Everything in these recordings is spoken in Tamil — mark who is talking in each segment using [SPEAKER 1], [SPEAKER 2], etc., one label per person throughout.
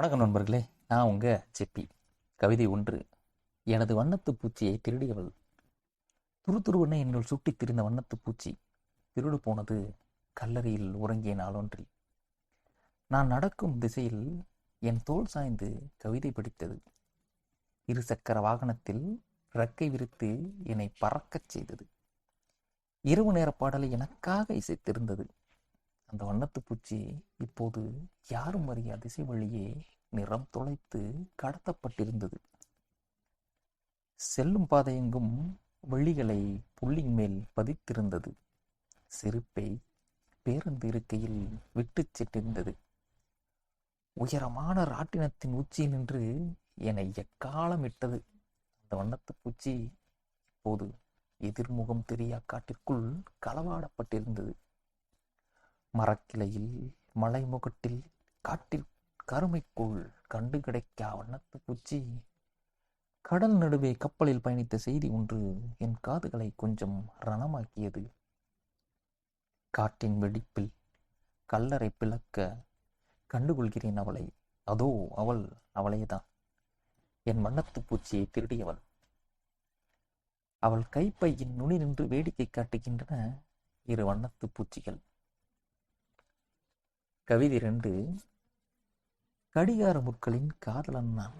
[SPEAKER 1] வணக்கம் நண்பர்களே நான் உங்க செப்பி. கவிதை ஒன்று எனது வண்ணத்து பூச்சியை திருடியவள். துருதுருவென என்னுள் சுட்டித் திரிந்த வண்ணத்து பூச்சி திருடு போனது கல்லறையில் உறங்கிய நாளொன்றில். நான் நடக்கும் திசையில் என் தோள் சாய்ந்து கவிதை படித்தது. இருசக்கர வாகனத்தில் ரெக்கை விரித்து என்னை பறக்கச் செய்தது. இரவு நேர பாடலை எனக்காக இசைத்திருந்தது. அந்த வண்ணத்து பூச்சி இப்போது யாரும் அறியா திசை வழியே நிறம் தொலைத்து கடத்தப்பட்டிருந்தது. செல்லும் பாதையெங்கும் வழிகளை புள்ளின் மேல் பதித்திருந்தது. செருப்பை பேருந்து இருக்கையில் விட்டுச் சென்றிருந்தது. உயரமான ராட்டினத்தின் உச்சியில் நின்று என்னை எக்காலம் இட்டது? அந்த வண்ணத்து பூச்சி இப்போது எதிர்முகம் தெரியா காட்டிற்குள் களவாடப்பட்டிருந்தது. மரக்கிளையில் மலைமுகட்டில் காட்டில் கருமைக்குள் கண்டு கிடைக்கா வண்ணத்து பூச்சி. கடல் நடுவே கப்பலில் பயணித்த செய்தி ஒன்று என் காதுகளை கொஞ்சம் ரணமாக்கியது. காட்டின் வெடிப்பில் கல்லறை பிளக்க கண்டுகொள்கிறேன் அவளை. அதோ அவள் அவளேதான் என் வண்ணத்து பூச்சியை திருடியவள். அவள் கைப்பையின் நுனி நின்று வேடிக்கை காட்டுகின்றன இரு வண்ணத்து பூச்சிகள். கவிதை ரெண்டு கடிகார முற்களின் காதலன் நான்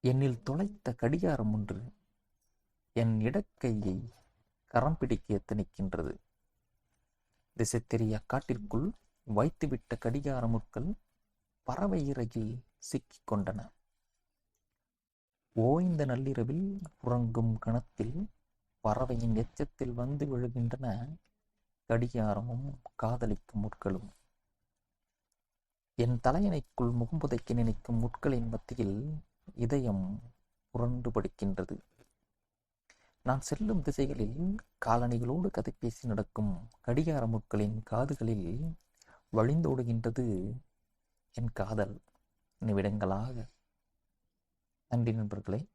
[SPEAKER 1] என்னில் தொலைத்த கடிகாரம் ஒன்று என் இடக்கையை கரம் பிடிக்க எத்தனிக்கின்றது. திசை தெரிய காட்டிற்குள் வைத்துவிட்ட கடிகார முற்கள் பறவை இறகில் சிக்கிக் கொண்டன. ஓய்ந்த நள்ளிரவில் உறங்கும் கணத்தில் பறவையின் எச்சத்தில் வந்து விழுகின்றன கடிகாரமும் காதலிக்கும் முற்களும் என் தலையணைக்குள் முகம்புதைக்க நினைக்கும் முட்களின் மத்தியில் இதயம் புரண்டு படுக்கின்றது. நான் செல்லும் திசைகளில் காலணிகளோடு கதை பேசி நடக்கும் கடிகார முட்களின் காதுகளில் வழிந்தோடுகின்றது என் காதல். நிமிடங்களாக. நன்றி நண்பர்களே.